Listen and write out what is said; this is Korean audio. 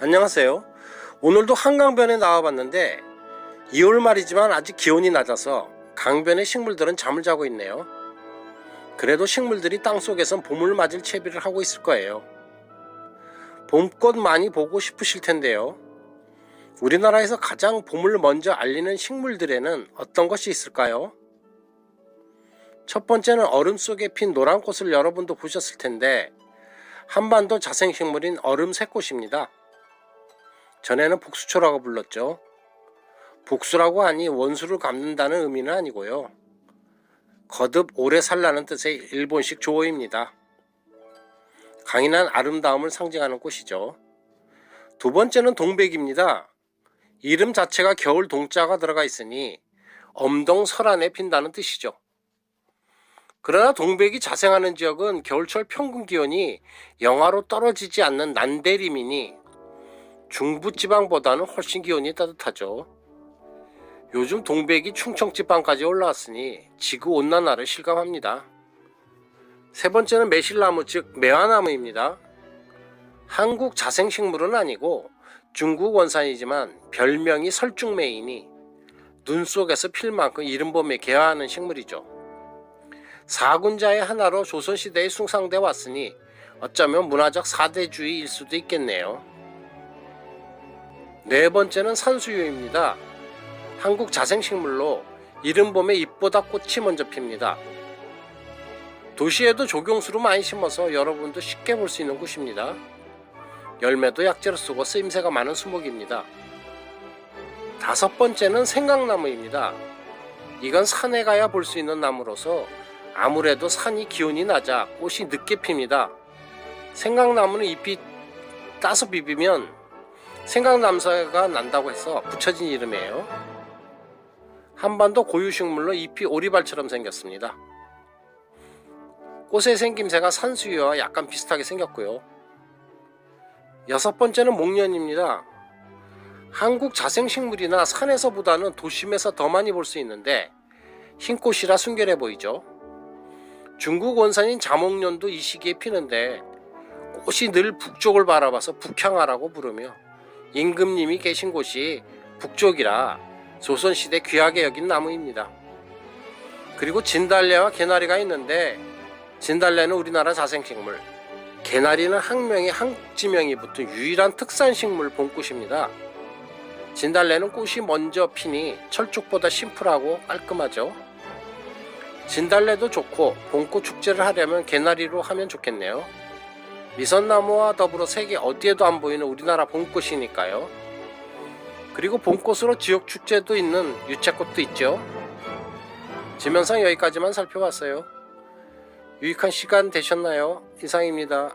안녕하세요. 오늘도 한강변에 나와봤는데 2월 말이지만 아직 기온이 낮아서 강변의 식물들은 잠을 자고 있네요. 그래도 식물들이 땅속에선 봄을 맞을 채비를 하고 있을 거예요. 봄꽃 많이 보고 싶으실 텐데요. 우리나라에서 가장 봄을 먼저 알리는 식물들에는 어떤 것이 있을까요? 첫 번째는 얼음 속에 핀 노란 꽃을 여러분도 보셨을 텐데 한반도 자생식물인 얼음 새꽃입니다. 전에는 복수초라고 불렀죠. 복수라고 하니 원수를 갚는다는 의미는 아니고요. 거듭 오래 살라는 뜻의 일본식 조어입니다. 강인한 아름다움을 상징하는 꽃이죠. 두 번째는 동백입니다. 이름 자체가 겨울 동자가 들어가 있으니 엄동설안에 핀다는 뜻이죠. 그러나 동백이 자생하는 지역은 겨울철 평균 기온이 영하로 떨어지지 않는 난데림이니 중부지방보다는 훨씬 기온이 따뜻하죠. 요즘 동백이 충청지방까지 올라왔으니 지구 온난화를 실감합니다. 세 번째는 매실나무 즉 매화나무입니다. 한국 자생식물은 아니고 중국 원산이지만 별명이 설중매이니 눈 속에서 필 만큼 이른 봄에 개화하는 식물이죠. 사군자의 하나로 조선시대에 숭상돼 왔으니 어쩌면 문화적 사대주의일 수도 있겠네요. 네 번째는 산수유입니다. 한국 자생식물로 이른 봄에 잎보다 꽃이 먼저 핍니다. 도시에도 조경수로 많이 심어서 여러분도 쉽게 볼 수 있는 곳입니다. 열매도 약재로 쓰고 쓰임새가 많은 수목입니다. 다섯 번째는 생강나무입니다. 이건 산에 가야 볼 수 있는 나무로서 아무래도 산이 기온이 낮아 꽃이 늦게 핍니다. 생강나무는 잎이 따서 비비면 생강남사가 난다고 해서 붙여진 이름이에요. 한반도 고유식물로 잎이 오리발처럼 생겼습니다. 꽃의 생김새가 산수유와 약간 비슷하게 생겼고요. 여섯 번째는 목련입니다. 한국 자생식물이나 산에서보다는 도심에서 더 많이 볼 수 있는데 흰 꽃이라 순결해 보이죠. 중국 원산인 자목련도 이 시기에 피는데 꽃이 늘 북쪽을 바라봐서 북향화라고 부르며 임금님이 계신 곳이 북쪽이라 조선시대 귀하게 여긴 나무입니다. 그리고 진달래와 개나리가 있는데 진달래는 우리나라 자생식물, 개나리는 학명의 한지명이 붙은 유일한 특산식물 봄꽃입니다. 진달래는 꽃이 먼저 피니 철쭉보다 심플하고 깔끔하죠. 진달래도 좋고 봄꽃 축제를 하려면 개나리로 하면 좋겠네요. 미선나무와 더불어 세계 어디에도 안 보이는 우리나라 봄꽃이니까요. 그리고 봄꽃으로 지역 축제도 있는 유채꽃도 있죠. 지면상 여기까지만 살펴봤어요. 유익한 시간 되셨나요? 이상입니다.